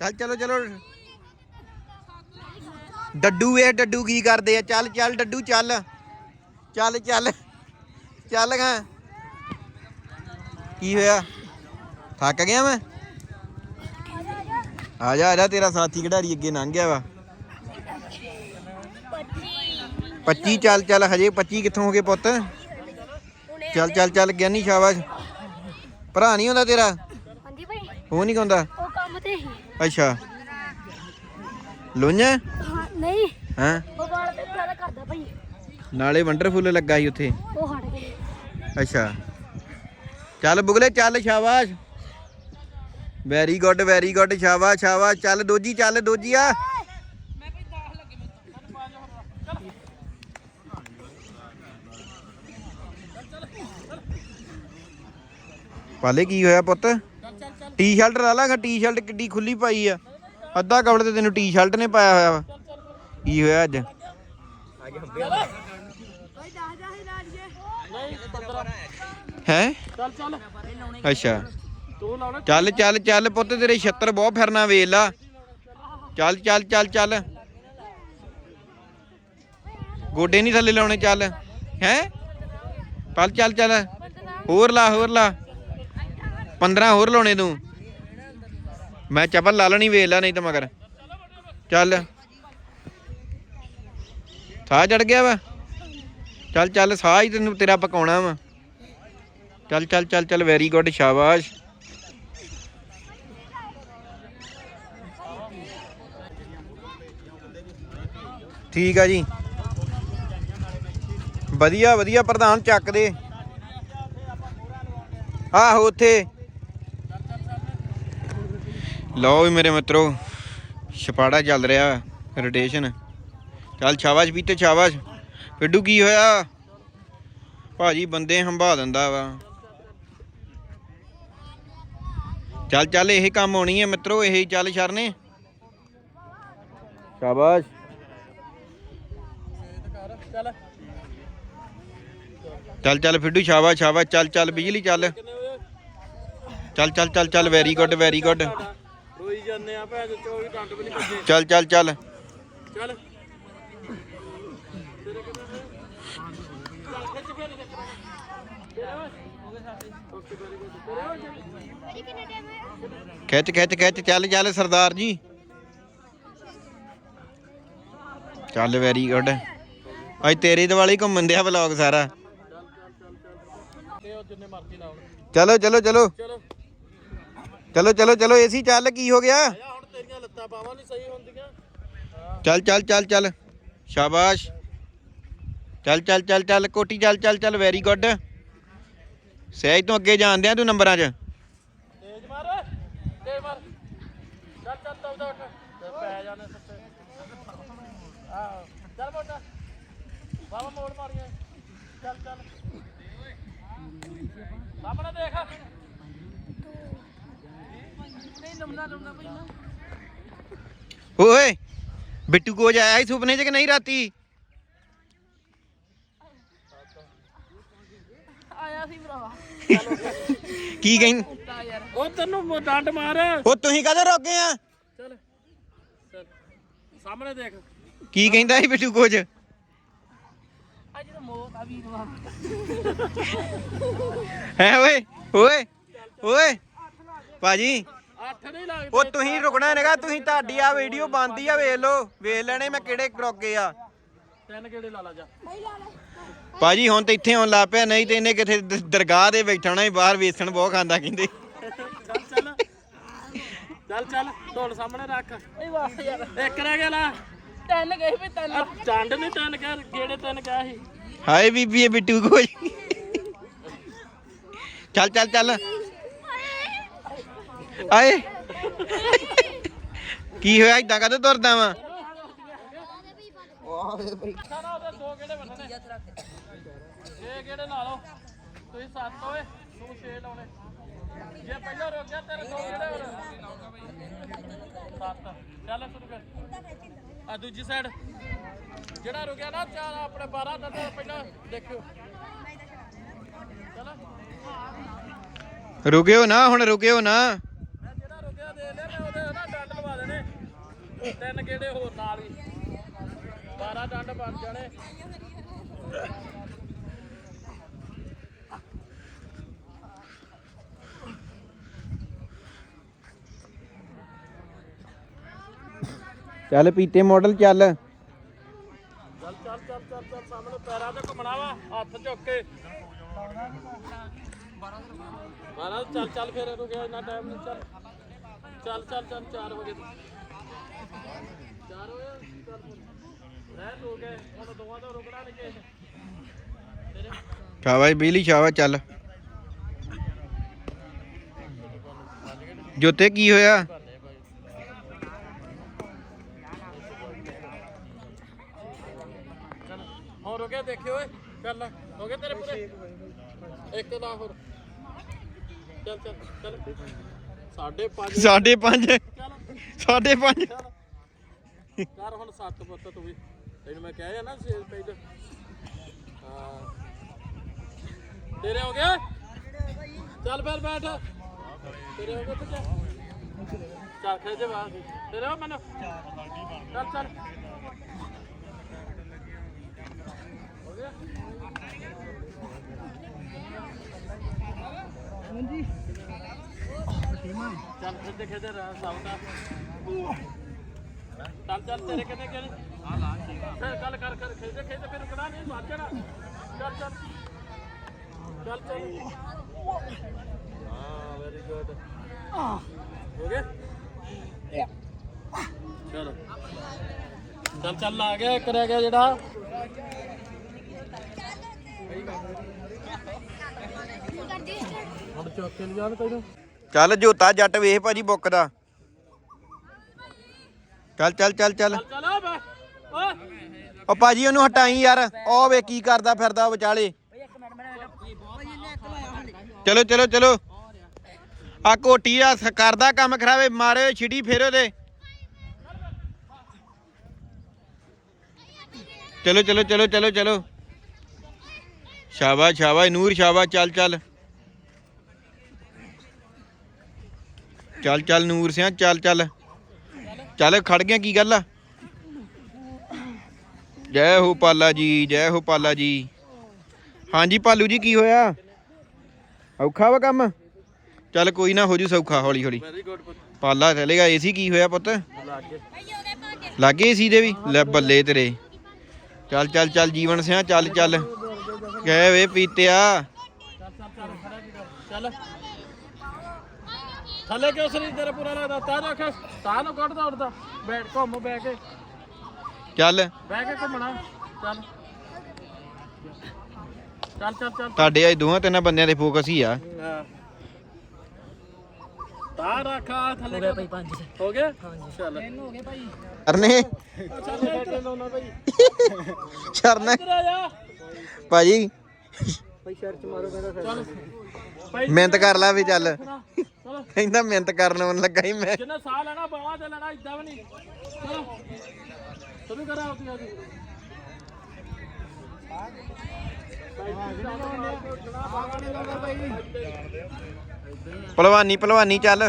ਚੱਲ, ਚਲੋ ਚਲੋ। ਡੱਡੂ ਵੇ ਡੱਡੂ ਕੀ ਕਰਦੇ ਆ? ਚੱਲ ਚੱਲ, ਡੱਡੂ, ਚੱਲ। ਚੱਲ ਚੱਲ। ਚੱਲ ਗਾ ਕੀ ਹੋਇਆ? ਥੱਕ ਗਿਆ ਮੈਂ? ਆ ਜਾ ਆ ਜਾ, ਤੇਰਾ ਸਾਥੀ ਖਿਡਾਰੀ ਅੱਗੇ ਲੰਘ ਗਿਆ ਵਾ। 25 ਚੱਲ ਚੱਲ, ਹਜੇ 25 ਕਿੱਥੋਂ ਹੋ ਗਏ ਪੁੱਤ? ਚੱਲ ਚੱਲ ਚੱਲ, ਗਿਆਨੀ ਸ਼ਾਬਾਸ਼। ਭਰਾ ਨਹੀਂ ਹੁੰਦਾ ਤੇਰਾ? ਉਹ ਨਹੀਂ ਕਹਿੰਦਾ ਉਹ ਕੰਮ ਤੇ ਹੀ। ਅੱਛਾ। ਲੋഞ്ഞਾ ਹਾਂ ਨਹੀਂ। ਹਾਂ? ਉਹ ਵਾਲ ਤੇ ਜ਼ਿਆਦਾ ਕਰਦਾ ਭਾਈ। ਨਾਲੇ ਵੰਡਰਫੁੱਲ ਲੱਗਾ ਸੀ ਉੱਥੇ। ਉਹ ਹਟ ਗਏ। ਅੱਛਾ। ਚੱਲ ਬੁਗਲੇ ਚੱਲ ਸ਼ਾਬਾਸ਼। ਵੈਰੀ ਗੁੱਡ ਵੈਰੀ ਗੁੱਡ ਸ਼ਾਬਾਸ਼ ਸ਼ਾਬਾਸ਼। ਚੱਲ ਦੋਜੀ ਚੱਲ ਦੋਜੀ ਆ। ਪਾਲੇ ਕੀ ਹੋਇਆ ਪੁੱਤ? ਟੀ-ਸ਼ਰਟ ਲਾ ਲਾਂਗਾ ਟੀ-ਸ਼ਰਟ ਕਿੱਡੀ ਖੁੱਲੀ ਪਾਈ ਆ। ਅੱਧਾ ਕਵਲ ਤੇ ਤੈਨੂੰ ਟੀ-ਸ਼ਰਟ ਨੇ ਪਾਇਆ ਹੋਇਆ ਵਾ। ਕੀ ਹੋਇਆ ਅੱਜ? ਨਹੀਂ 15 ਹੈ? ਚੱਲ ਚੱਲ ਅੱਛਾ। ਚੱਲ ਚੱਲ ਚੱਲ ਪੁੱਤ, ਤੇਰੇ ਛੱਤਰ ਬਹੁਤ ਫਿਰਨਾ, ਵੇਖ ਲਾ। ਚੱਲ ਚੱਲ ਚੱਲ ਚੱਲ। ਗੋਡੇ ਨਹੀਂ ਥੱਲੇ ਲਾਉਣੇ, ਚੱਲ। ਹੈ? ਚੱਲ ਚੱਲ ਚੱਲ। ਹੋਰ ਲਾ ਹੋਰ ਲਾ। 15 ਹੋਰ ਲਾਉਣੇ ਤੂੰ। ਮੈਂ ਚੱਪਲ ਲਾ ਲੈਣੀ ਵੇਖ ਲੈ, ਨਹੀਂ ਤਾਂ ਮਗਰ। ਚੱਲ। ਸਾਹ ਚੜ ਗਿਆ ਵਾ। ਚੱਲ ਚੱਲ ਸਾਹ ਹੀ ਤੈਨੂੰ ਤੇਰਾ ਪਕਾਉਣਾ ਵਾ। ਚੱਲ ਚੱਲ ਚੱਲ ਚੱਲ ਵੈਰੀ ਗੁੱਡ ਸ਼ਾਬਾਸ਼। ਠੀਕ ਆ ਜੀ। ਵਧੀਆ ਵਧੀਆ, ਪ੍ਰਧਾਨ ਚੱਕ ਦੇ। ਆਹੋ, ਉੱਥੇ। ਲਓ ਵੀ ਮੇਰੇ ਮਿੱਤਰੋ, ਛਪਾੜਾ ਚੱਲ ਰਿਹਾ ਰੋਟੇਸ਼ਨ ਚੱਲ ਸ਼ਾਬਾਸ਼ ਬੀਤੇ, ਸ਼ਾਬਾਸ਼। ਪਿੱਡੂ, ਕੀ ਹੋਇਆ? ਭਾਜੀ ਬੰਦੇ ਹੰਭਾ ਦਿੰਦਾ ਵਾ। ਚੱਲ ਚੱਲ, ਇਹ ਕੰਮ ਹੋਣੀ ਹੈ ਮਿੱਤਰੋ, ਇਹੀ ਚੱਲ ਸ਼ਰਨੇ। ਸ਼ਾਬਾਸ਼। ਚੱਲ ਚੱਲ ਫਿੱਡੂ ਸ਼ਾਬਾਸ਼ ਸ਼ਾਬਾਸ਼। ਚੱਲ ਚੱਲ, ਬਿਜਲੀ ਚੱਲ। ਚੱਲ ਚੱਲ ਚੱਲ ਚੱਲ ਵੈਰੀ ਗੁੱਡ ਵੈਰੀ ਗੁੱਡ ਰੋਈ ਜਾਂਦੇ ਆ ਭੈਣ ਚੋ ਵੀ ਡੰਡ ਵੀ ਨਹੀਂ ਵੱਜੇ ਚੱਲ ਚੱਲ ਚੱਲ। ਚੱਲ। ਖਿੱਚ ਖਿੱਚ ਖਿੱਚ ਚੱਲ ਚੱਲ ਸਰਦਾਰ ਜੀ। ਚੱਲ ਵੈਰੀ ਗੁੱਡ ਅੱਜ ਤੇਰੇ ਦਿਵਾਲੀ ਘੁੰਮਣ ਦਿਆ ਵਲੌਗ ਸਾਰਾ। ਚਲੋ ਚਲੋ। ਚਲੋ। ਚਲੋ ਚਲੋ ਚਲੋ ਏਸੀ ਚੱਲ ਕੀ ਹੋ ਗਿਆ ਆ ਹੁਣ ਤੇਰੀਆਂ ਲੱਤਾਂ ਬਾਹਾਂ ਨਹੀਂ ਸਹੀ ਹੁੰਦੀਆਂ ਚੱਲ ਚੱਲ ਚੱਲ ਚੱਲ ਸ਼ਾਬਾਸ਼ ਚੱਲ ਚੱਲ ਚੱਲ ਚੱਲ ਕੋਟੀ ਚੱਲ ਚੱਲ ਚੱਲ ਵੈਰੀ ਗੁੱਡ ਸਹਿਜ ਤੋਂ ਅੱਗੇ ਜਾਂਦੇ ਆ ਤੂੰ ਨੰਬਰਾਂ 'ਚ ਤੇਜ਼ ਮਾਰ ਤੇਜ਼ ਮਾਰ ਚੱਲ ਚੱਲ ਤਬ ਉੱਠ ਤੇ ਪੈ ਜਾਣੇ ਸੱਤੇ ਆਹ ਚੱਲ ਮੋਟਾ ਬਾਬਾ ਮੋੜ ਮਾਰੀਏ ਚੱਲ ਚੱਲ ਸਾਹਮਣੇ ਦੇਖ ਨਹੀਂ ਨਮਨਾ ਨਮਨਾ ਭਈ ਨਾ ਓਏ ਬਿੱਟੂ ਕੋਜ ਆਇਆ ਸੀ ਸੁਪਨੇ 'ਚ ਕਿ ਨਹੀਂ ਰਾਤੀ? ਆਇਆ ਸੀ ਭਰਾਵਾ। ਕੀ ਕਹਿੰ? ਉਹ ਤੈਨੂੰ ਡੰਡ ਮਾਰ। ਉਹ ਤੁਸੀਂ ਕਦੋਂ ਰੁਕ ਗਏ ਆ? ਚੱਲ ਚੱਲ ਸਾਹਮਣੇ ਦੇਖ। ਕੀ ਕਹਿੰਦਾ ਸੀ ਬਿੱਟੂ ਕੋਜ ਅੱਜ ਤਾਂ ਮੌਤ ਆ ਵੀਰ ਵਾ ਹੈ ਓਏ ਓਏ ਓਏ। ਭਾਜੀ ਅੱਠ ਨਹੀਂ ਲੱਗਦੇ ਉਹ ਤੁਸੀਂ ਰੁਕਣਾ ਨੇਗਾ ਤੁਸੀਂ ਤੁਹਾਡੀ ਆ ਵੀਡੀਓ ਬੰਦੀ ਆ ਵੇਖ ਲਓ ਵੇਖ ਲੈਣੇ ਮੈਂ ਕਿਹੜੇ ਰੁਕ ਗਏ ਆ। ਤਿੰਨ ਗੇੜੇ ਲਾ ਲਾ ਜਾ। ਭਾਜੀ ਹੁਣ ਤੇ ਇੱਥੇ ਆਉਣ ਲੱਗ ਪਿਆ ਨਹੀਂ ਤੇ ਇਹਨੇ ਕਿਥੇ ਦ- ਦਰਗਾਹ ਦੇ ਬੈਠਣਾ ਹੀ ਬਾਹਰ ਵੇਸਣ ਬਹੁਤ ਖਾਂਦਾ ਕਹਿੰਦੇ। ਚੱਲ ਚੱਲ। ਚੱਲ ਚੱਲ ਢੋਲ ਸਾਹਮਣੇ ਰੱਖ। ਓਏ ਵਾਹ ਯਾਰ ਇੱਕ ਰਹਿ ਗਿਆ ਲਾ। ਤਿੰਨ ਗਏ ਵੀ ਤਿੰਨ। ਆ ਚੰਡ ਨਹੀਂ ਤਿੰਨ ਕਹਿ ਗੇੜੇ ਤਿੰਨ ਕਹਿ ਸੀ। ਹਾਏ ਬੀਬੀ ਇਹ ਬਿੱਟੂ ਕੋਜ ਚੱਲ ਚੱਲ ਚੱਲ। ਆਏ। ਕੀ ਹੋਇਆ? ਇਦਾਂ ਕਦੋਂ ਤੁਰਦਾ ਵਾ? ਨਾ ਨਾ ਉਹਦੇ ਦੋ ਗੇੜੇ ਬੰਨਣੇ ਛੇ ਗੇੜੇ ਲਾ ਲਓ ਤੁਸੀਂ ਸੱਤ ਹੋਏ ਤੂੰ ਛੇ ਲਾਉਣੇ ਜੇ ਪਹਿਲਾਂ ਰੁਕ ਗਿਆ ਤੇਰੇ ਦੋ ਗੇੜੇ ਹੋਰ ਸੱਤ ਚੱਲ ਸ਼ੁਰੂ ਕਰ ਆ ਦੂਜੀ ਸਾਈਡ ਜਿਹੜਾ ਰੁਕਿਆ ਨਾ ਚਾਰ ਆਪਣੇ 12 ਦਾ ਤੇ ਪਹਿਲਾਂ ਦੇਖਿਓ। ਚਲੋ ਰੁਕਿਓ ਨਾ ਹੁਣ ਰੁਕਿਓ ਨਾ ਮੈਂ ਜਿਹੜਾ ਰੁਕਿਆ ਦੇ ਲਿਆ ਮੈਂ ਉਹਦੇ ਨਾ ਡੰਡ ਲਵਾ ਦੇਣੇ ਤਿੰਨ ਗੇੜੇ ਹੋਰ ਨਾਲ ਹੀ। 12 ਡੰਡ ਬਣ ਜਾਣੇ। ਚੱਲ ਪੀਤੇ ਮਾਡਲ ਚੱਲ। ਚੱਲ ਚੱਲ ਚੱਲ ਚੱਲ ਚੱਲ ਸਾਹਮਣੇ ਪੈਰਾਂ ਤੇ ਘੁੰਮਣਾ ਵਾ ਹੱਥ ਚੁੱਕ ਕੇ। ਮਾਰਾ ਚੱਲ ਚੱਲ ਫੇਰ ਰੁਕਿਆ ਇੰਨਾ ਟਾਈਮ ਨਹੀਂ ਚੱਲ। ਚੱਲ ਚੱਲ ਚੱਲ ਚਾਰ ਹੋ ਗਏ ਚਾਰ ਹੋਏ ਚੱਲ ਫਿਰ। ਰਹਿ ਹੋ ਗਏ ਹੁਣ ਦੋਵਾਂ ਤੋਂ ਰੁਕਣਾ ਨਹੀਂ ਕਿਸੇ ਨੇ। ਤੇਰੇ ਸ਼ਾਬਾਸ਼ ਬਿਜਲੀ ਸ਼ਾਬਾਸ਼ ਚੱਲ ਜੋਤੇ ਕੀ ਹੋਇਆ ਚੱਲ ਹੁਣ ਰੁਕਿਆ ਦੇਖਿਓ ਓਏ ਚੱਲ ਹੋ ਗਏ ਤੇਰੇ ਪੂਰੇ ਇੱਕ ਲਾ ਹੋਰ ਚੱਲ ਚੱਲ ਚੱਲ ਸਾਢੇ ਪੰਜ ਸਾਢੇ ਪੰਜ ਚੱਲ ਸਾਢੇ ਪੰਜ ਕਰ ਹੁਣ ਸੱਤ ਪੁੱਤ ਤੂੰ ਵੀ। ਤੈਨੂੰ ਮੈਂ ਕਹਿਆ ਨਾ ਸੇਲ ਪੇਜ। ਹਾਂ। ਤੇਰੇ ਹੋ ਗਏ? ਚੱਲ ਫਿਰ ਬੈਠ। ਤੇਰੇ ਹੋ ਗਏ ਪੁੱਤ ਚੱਲ ਖੇ ਜੇ ਬਾਹਰ। ਤੇਰੇ ਹੋ ਮੈਨੂੰ? ਚੱਲ ਚੱਲ। ਹੋ ਗਿਆ? ਚੱਲ ਖੇਦੇ ਖੇਦੇ ਰਹਿ ਸਭ ਚੱਲ ਚੱਲ, ਤੇਰੇ ਕਿੰਨੇ ਕਿਹਨੇ ਆ ਲਾ ਫਿਰ ਗੱਲ ਕਰ ਕਰ ਖੇਦੇ ਖੇਦੇ ਫਿਰ ਰੁਕਣਾ ਨਹੀਂ ਮਾਰ ਜਾਣਾ। ਚੱਲ ਚੱਲ। ਚੱਲ ਚੱਲ। ਹਾਂ ਵੈਰੀ ਗੁੱਡ ਹੋ ਗਿਆ ਚਲੋ। ਚੱਲ ਚੱਲ, ਆ ਗਿਆ ਇੱਕ, ਰਹਿ ਗਿਆ ਜਿਹੜਾ। ਹੁਣ ਚੁੱਕ ਕੇ ਲਿਜਾਣ ਕੋਈ ਚੱਲ, ਜੋਤਾ ਜੱਟ ਵੇਖ ਭਾਜੀ ਬੁੱਕ ਦਾ। ਚੱਲ ਚੱਲ ਚੱਲ ਚੱਲ। ਚੱਲ ਓਏ ਭਾਜੀ ਉਹਨੂੰ ਹਟਾਈ ਯਾਰ। ਉਹ ਵੇ ਕੀ ਕਰਦਾ ਫਿਰਦਾ ਵਿਚਾਲੇ। ਚਲੋ ਚਲੋ ਚਲੋ। ਆ ਕੋਟੀ ਆ ਸ- ਕਰਦਾ ਕੰਮ ਖਰਾਵੇ ਮਾਰੇ ਛਿੜੀ ਫੇਰੋ ਦੇ ਚਲੋ ਚਲੋ ਚਲੋ ਚਲੋ ਚਲੋ। ਸ਼ਾਬਾਸ਼ ਸ਼ਾਬਾਸ਼ ਨੂਰ ਸ਼ਾਬਾਸ਼ ਚੱਲ ਚੱਲ। ਚੱਲ ਚੱਲ ਨੂਰ ਸਿਆ ਚੱਲ ਚੱਲ। ਚੱਲ ਖੜ ਗਿਆ ਕੀ ਗੱਲ ਆ? ਜੈ ਹੋ ਪਾਲਾ ਜੀ ਜੈ ਹੋ ਪਾਲਾ ਜੀ। ਹਾਂਜੀ ਪਾਲੂ ਜੀ ਕੀ ਹੋਇਆ? ਔਖਾ ਵਾ ਕੰਮ? ਚੱਲ ਕੋਈ ਨਾ ਹੋ ਜੂ ਸੌਖਾ ਹੌਲੀ ਹੌਲੀ। ਪਾਲਾ ਚਲੇਗਾ ਏਸੀ ਕੀ ਹੋਇਆ ਪੁੱਤ? ਲੱਗੇ ਏਸੀ ਦੇ ਵੀ ਲੈ ਬੱਲੇ ਤੇਰੇ। ਚੱਲ ਚੱਲ ਚੱਲ ਜੀਵਨ ਸਿਆ ਚੱਲ ਚੱਲ। ਗਏ ਵੇ ਪੀਤਿਆ। ਚੱਲ। ਥੱਲੇ ਕਿਉਂ ਸਰੀਰ ਤੇਰਾ ਪੂਰਾ ਲੱਗਦਾ? ਤਾਂ ਰੱਖ ਤਾਂ ਨੂੰ ਕੱਢਦਾ ਉੱਡਦਾ ਬੈਠ ਘੁੰਮ ਬੈ ਕੇ। ਚੱਲ। ਬਹਿ ਕੇ ਘੁੰਮਣਾ। ਚੱਲ। ਚੱਲ ਚੱਲ ਚੱਲ। ਤੁਹਾਡੇ ਅੱਜ ਦੋਹਾਂ ਤਿੰਨਾਂ ਬੰਦਿਆਂ ਦੇ ਫੋਕਸ ਹੀ ਆ। ਹਾਂ। ਤਾਂ ਰੱਖਾ ਥੱਲੇ ਹੋ ਗਿਆ ਭਾਈ ਪੰਜ। ਹੋ ਗਿਆ? ਚੱਲ। ਹੋ ਗਏ ਭਾਈ। ਕਰਨੇ ਚੱਲ ਬੈਠੇ ਲਾਉਣਾ ਭਾਈ ਜਾ। ਭਾਜੀ। ਭਾਈ ਸ਼ਰਟ ਚ ਮਾਰੋ ਕਹਿੰਦਾ ਮਿਹਨਤ ਕਰ ਲੈ ਵੀ ਚੱਲ। ਚਲੋ ਕਹਿੰਦਾ ਮਿਹਨਤ ਕਰਨ ਨੂੰ ਲੱਗਾ ਹੀ ਮੈਂ। ਜਿੰਨਾ ਸਾਹ ਲੈਣਾ ਬਾਵਾ ਤੇ ਲੈਣਾ ਇਦਾਂ ਵੀ ਨਹੀਂ। ਚਲੋ ਸ਼ੁਰੂ ਕਰਾ ਆਪਣੀ ਆਦੀ ਭਲਵਾਨੀ ਭਲਵਾਨੀ ਚੱਲ।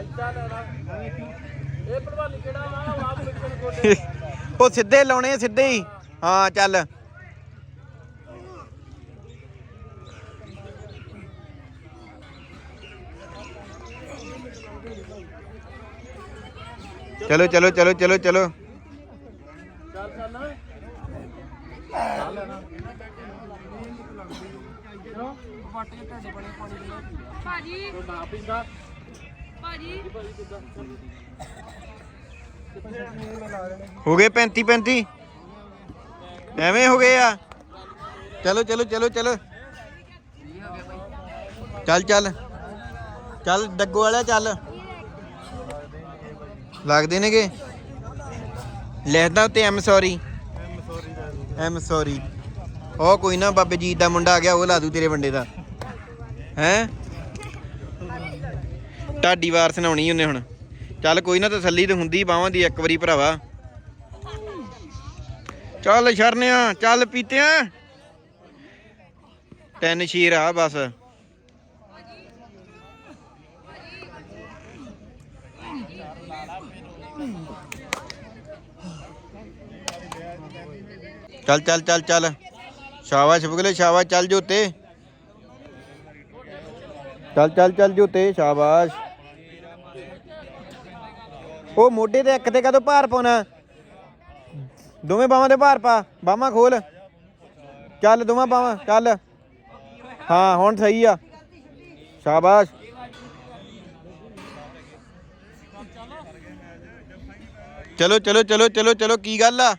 ਇਦਾਂ ਲੈਣਾ ਇਹ ਭਲਵਾਨੀ ਕਿਹੜਾ ਵਾ? ਆਪ ਲਿਖਣ ਕੋਡੇ ਉਹ ਸਿੱਧੇ ਲਾਉਣੇ ਆ, ਸਿੱਧੇ ਹੀ। ਹਾਂ ਚੱਲ। ਚਲੋ ਚਲੋ ਚਲੋ ਚਲੋ ਚਲੋ ਭਾਜੀ। ਭਾਜੀ। ਹੋ ਗਏ 35 35 ਐਵੇਂ ਹੋ ਗਏ ਆ ਚਲੋ ਚਲੋ ਚਲੋ ਚਲੋ ਚੱਲ ਚੱਲ ਚੱਲ ਡੱਗੋ ਵਾਲਾ ਚੱਲ ਲੱਗਦੇ ਨੇਗੇ? ਲਿਖਦਾ ਉੱਤੇ ਐਮ ਸੌਰੀ ਐਮ ਸੌਰੀ ਉਹ ਕੋਈ ਨਾ ਬਾਬੇ ਜੀਤ ਦਾ ਮੁੰਡਾ ਆ ਗਿਆ ਉਹ ਲਾ ਦੂ ਤੇਰੇ ਵੰਡੇ ਦਾ। ਹੈ? ਢਾਡੀ ਵਾਰ ਸੁਣਾਉਣੀ ਉਹਨੇ ਹੁਣ। ਚੱਲ ਕੋਈ ਨਾ ਤਸੱਲੀ ਤੇ ਹੁੰਦੀ ਬਾਵਾਂ ਦੀ ਇੱਕ ਵਾਰੀ ਭਰਾਵਾ। ਚੱਲ ਸ਼ਰਨਿਆ ਚੱਲ ਪੀਤਿਆ। ਤਿੰਨ ਸ਼ੀਰ ਆ ਬਸ। ਚੱਲ ਚੱਲ ਚੱਲ ਚੱਲ। ਸ਼ਾਬਾਸ਼, ਬੁਗਲੇ, ਸ਼ਾਬਾਸ਼, ਚੱਲ ਜੋਤੇ। ਚੱਲ ਚੱਲ ਚੱਲ ਜੋਤੇ, ਸ਼ਾਬਾਸ਼। ਉਹ ਮੋਢੇ ਤੇ ਇੱਕ ਤੇ ਕਦੋਂ ਭਾਰ ਪਾਉਣਾ? ਦੋਵੇਂ ਬਾਹਾਂ ਤੇ ਭਾਰ ਪਾ, ਬਾਹਾਂ ਖੋਲ। ਚੱਲ, ਦੋਵਾਂ ਬਾਹਾਂ, ਚੱਲ। ਹਾਂ, ਹੁਣ ਸਹੀ ਆ। ਸ਼ਾਬਾਸ਼। ਚਲੋ ਚਲੋ ਚਲੋ ਚਲੋ ਚਲੋ, ਕੀ ਗੱਲ ਆ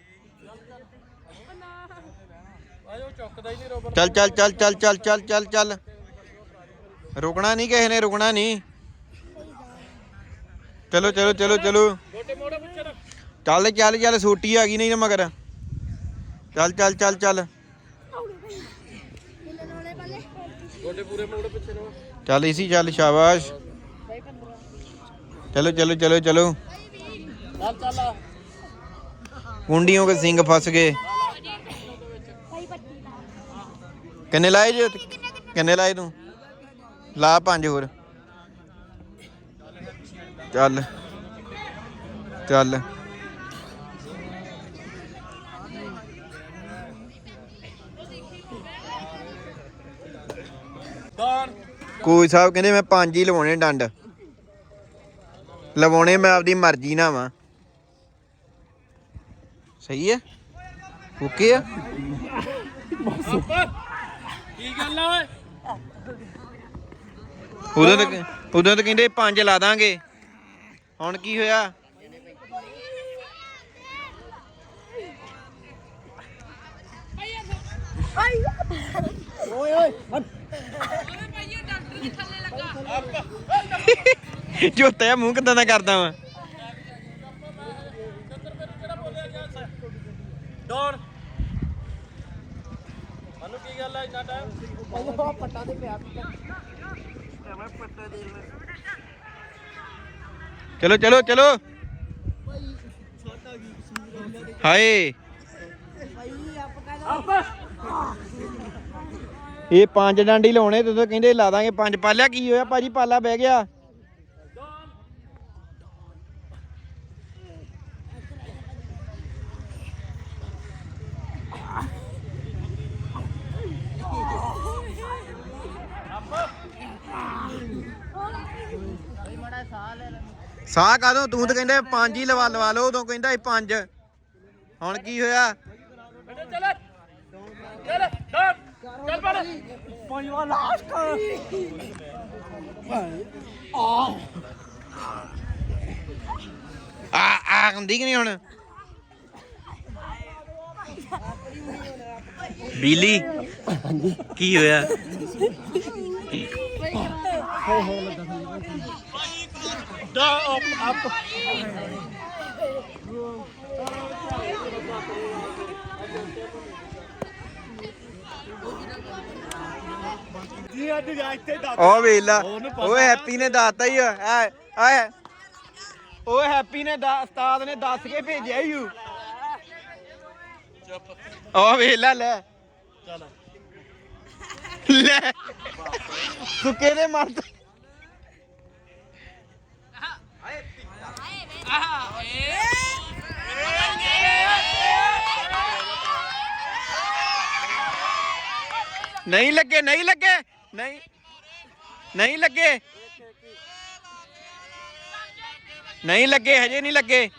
ਆਜੋ ਚੁੱਕਦਾ ਹੀ ਨਹੀਂ ਰੋਬਰ ਚੱਲ ਚੱਲ ਚੱਲ ਚੱਲ ਚੱਲ ਚੱਲ ਚੱਲ ਚੱਲ। ਰੁਕਣਾ ਨਹੀਂ ਕਿਸੇ ਨੇ ਰੁਕਣਾ ਨਹੀਂ। ਚਲੋ ਚਲੋ ਚਲੋ ਚਲੋ। ਚੱਲ ਚੱਲ ਚੱਲ ਸੋਟੀ ਆ ਗਈ ਨਹੀਂ ਨਾ ਮਗਰ। ਚੱਲ ਚੱਲ ਚੱਲ ਚੱਲ। ਗੋਡੇ ਪੂਰੇ ਮੋੜੇ ਪਿੱਛੇ ਰਹੋ। ਚੱਲ ਇਸੀ ਚੱਲ ਸ਼ਾਬਾਸ਼। ਚਲੋ ਚਲੋ ਚਲੋ ਚਲੋ। ਚੱਲ ਚੱਲ ਕੁੰਡੀਆਂ ਕੇ ਸਿੰਘ ਫਸ ਗਏ। ਕਿੰਨੇ ਲਾਏ ਜੀ? ਕਿੰਨੇ ਲਾਏ ਤੂੰ? ਲਾ ਪੰਜ ਹੋਰ। ਚੱਲ। ਚੱਲ। ਕੋਈ ਸਾਹਿਬ ਕਹਿੰਦੇ ਮੈਂ ਪੰਜ ਹੀ ਲਵਾਉਣੇ ਡੰਡ। ਲਵਾਉਣੇ ਮੈਂ ਆਪਦੀ ਮਰਜ਼ੀ ਨਾਲ ਵਾਂ। ਸਹੀ ਹੈ ਓਕੇ ਆ? ਕੀ ਗੱਲ ਆ? ਓਏ ਉਦੋਂ ਤੱਕ ਉਦੋਂ ਤਾਂ ਕਹਿੰਦੇ ਪੰਜ ਲਾ ਦਾਂਗੇ। ਹੁਣ ਕੀ ਹੋਇਆ? ਜੋਤਾ ਮੂੰਹ ਕਿਦਾਂ ਦਾ ਕਰਦਾ ਵਾ? ਕੀ ਗੱਲ ਆ, ਇੰਨਾ ਟਾਈਮ ਉਹ ਪੱਟਾ ਦੇ ਪਿਆ ਚਲੋ ਚਲੋ ਚਲੋ। ਹਾਏ। ਇਹ ਪੰਜ ਡਾਂਡੀ ਲਾਉਣੇ, ਤੇ ਤੁਸੀਂ ਕਹਿੰਦੇ ਲਾ ਦਾਂਗੇ ਪੰਜ। ਪਾਲਿਆ ਕੀ ਹੋਇਆ? ਭਾਜੀ ਪਾਲਾ ਬਹਿ ਗਿਆ। ਸਾਹ ਕਾਦੋਂ ਤੂੰ ਤਾਂ ਕਹਿੰਦੇ ਪੰਜ ਹੀ ਲਵਾ ਲਵਾ ਲਓ ਉਦੋਂ ਕਹਿੰਦਾ ਇਹ ਪੰਜ। ਹੁਣ ਕੀ ਹੋਇਆ? ਚੱਲ ਚੱਲ ਚੱਲ ਚੱਲ ਪੜ ਪੰਜਵਾ ਲਾਸਟ ਆ ਆ ਹੁੰਦੀ ਕਿ ਨਹੀਂ ਹੁਣ? ਬੀਲੀ ਕੀ ਹੋਇਆ? ਦਾ ਅਪ ਜੀ ਅੱਜ ਜਾ ਇੱਥੇ ਦੱਸ ਉਹ ਵੇਲਾ ਉਹ ਹੈਪੀ ਨੇ ਦੱਸਤਾ ਹੀ ਆ। ਆ ਉਹ ਹੈਪੀ ਨੇ ਦਾ ਉਸਤਾਦ ਨੇ ਦੱਸ ਕੇ ਭੇਜਿਆ ਹੀ ਉਹ ਵੇਲਾ ਲੈ ਚੱਲ। ਲੈ। ਸੁੱਕੇ ਦੇ ਮਰ ਨਹੀਂ ਲੱਗੇ ਨਹੀਂ ਲੱਗੇ, ਨਹੀਂ ਨਹੀਂ ਲੱਗੇ। ਨਹੀਂ ਲੱਗੇ, ਹਜੇ ਨਹੀਂ ਲੱਗੇ।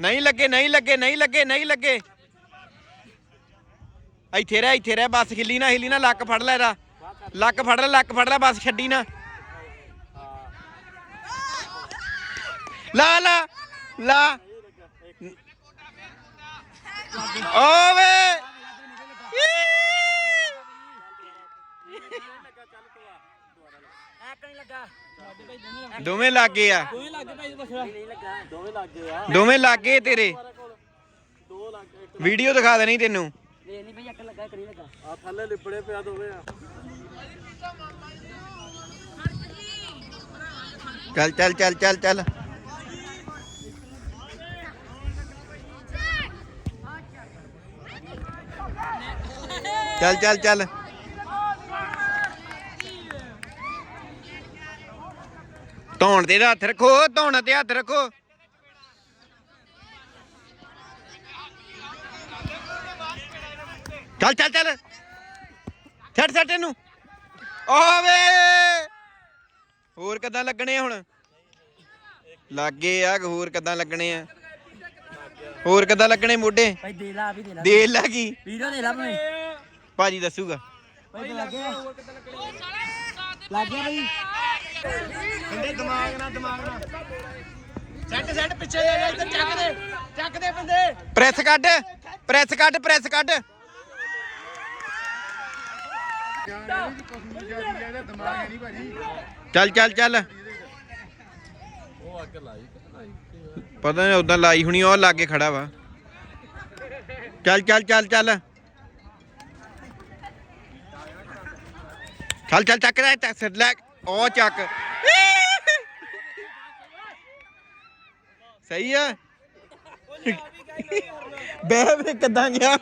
ਨਹੀਂ ਲੱਗੇ ਨਹੀਂ ਲੱਗੇ ਨਹੀਂ ਲੱਗੇ ਨਹੀਂ ਲੱਗੇ। ਇੱਥੇ ਰਹਿ ਇੱਥੇ ਰਹਿ, ਬਸ ਹਿੱਲੀ ਨਾ ਹਿੱਲੀ ਨਾ, ਲੱਕ ਫੜ ਲੈ ਇਹਦਾ। ਲੱਕ ਫੜ ਲੈ, ਲੱਕ ਫੜ ਲੈ, ਬਸ ਛੱਡੀ ਨਾ। ਲਾ ਲਾ ਲਾ। ਓਵੇ। ਦੋਵੇਂ ਲੱਗੇ ਆ। ਲੱਗ ਭਾਈ ਬਖਰਾ ਦੋਵੇਂ ਲੱਗ ਆ ਦੋਵੇਂ ਲੱਗੇ ਤੇਰੇ। ਵੀਡੀਓ ਦਿਖਾ ਦੇਣੀ ਤੈਨੂੰ। ਵੇ ਨਹੀਂ ਭਾਈ ਇੱਕ ਲੱਗਾ ਇੱਕ ਨਹੀਂ ਲੱਗਾ ਆ ਥੱਲੇ ਲਿਬੜੇ ਪਿਆ ਦੋਵੇਂ ਆ। ਚੱਲ ਚੱਲ ਚੱਲ ਚੱਲ ਚੱਲ। ਚੱਲ ਚੱਲ ਚੱਲ। ਧੌਣ ਤੇ ਹੱਥ ਰੱਖੋ ਧੌਣ ਤੇ ਹੱਥ ਰੱਖੋ। ਚੱਲ ਚੱਲ ਚੱਲ। ਛੱਡ ਛੱਡ ਇਹਨੂੰ ਓਵੇ। ਹੋਰ ਕਿੱਦਾਂ ਲੱਗਣੇ ਹੁਣ? ਲੱਗੇ ਆ ਹੋਰ ਕਿੱਦਾਂ ਲੱਗਣੇ ਆ? ਹੋਰ ਕਿੱਦਾਂ ਲੱਗਣੇ ਮੋਢੇ? ਭਾਈ ਦੇ ਲਾ ਵੀ ਦੇ ਲਾ। ਦੇ ਲੱਗੀ ਵੀਡੀਓ ਦੇ ਲਾ ਭਾਜੀ ਦੱਸੂਗਾ। ਭਾਈ ਤੇ ਲੱਗੇ ਲੱਗ ਗਿਆ ਭਾਈ ਬੰਦੇ ਦਿਮਾਗ ਨਾਲ ਦਿਮਾਗ ਨਾਲ। ਸੈੱਟ ਸੈੱਟ ਪਿੱਛੇ ਲੈ ਜਾ ਇੱਧਰ ਚੱਕ ਦੇ ਚੱਕ ਦੇ ਬੰਦੇ। ਪ੍ਰੈਸ ਕੱਢ ਪ੍ਰੈਸ ਕੱਢ ਪ੍ਰੈਸ ਕੱਢ। ਚੱਲ ਚੱਲ ਚੱਲ। ਪਤਾ ਨਹੀਂ ਉਦਾਂ ਲਾਈ ਹੁਣੀ ਉਹ ਲਾਗੇ ਖੜਾ ਵਾ। ਚੱਲ ਚੱਲ ਚੱਲ ਚੱਲ। ਚੱਲ ਚੱਲ, ਚੱਕ ਲੈ, ਚੱਕ ਸਿਰ ਲੈ, ਉਹ ਚੱਕ। ਸਹੀ ਆ? ਬਹਿ ਬਹਿ, ਕਿਦਾਂ ਗਿਆ?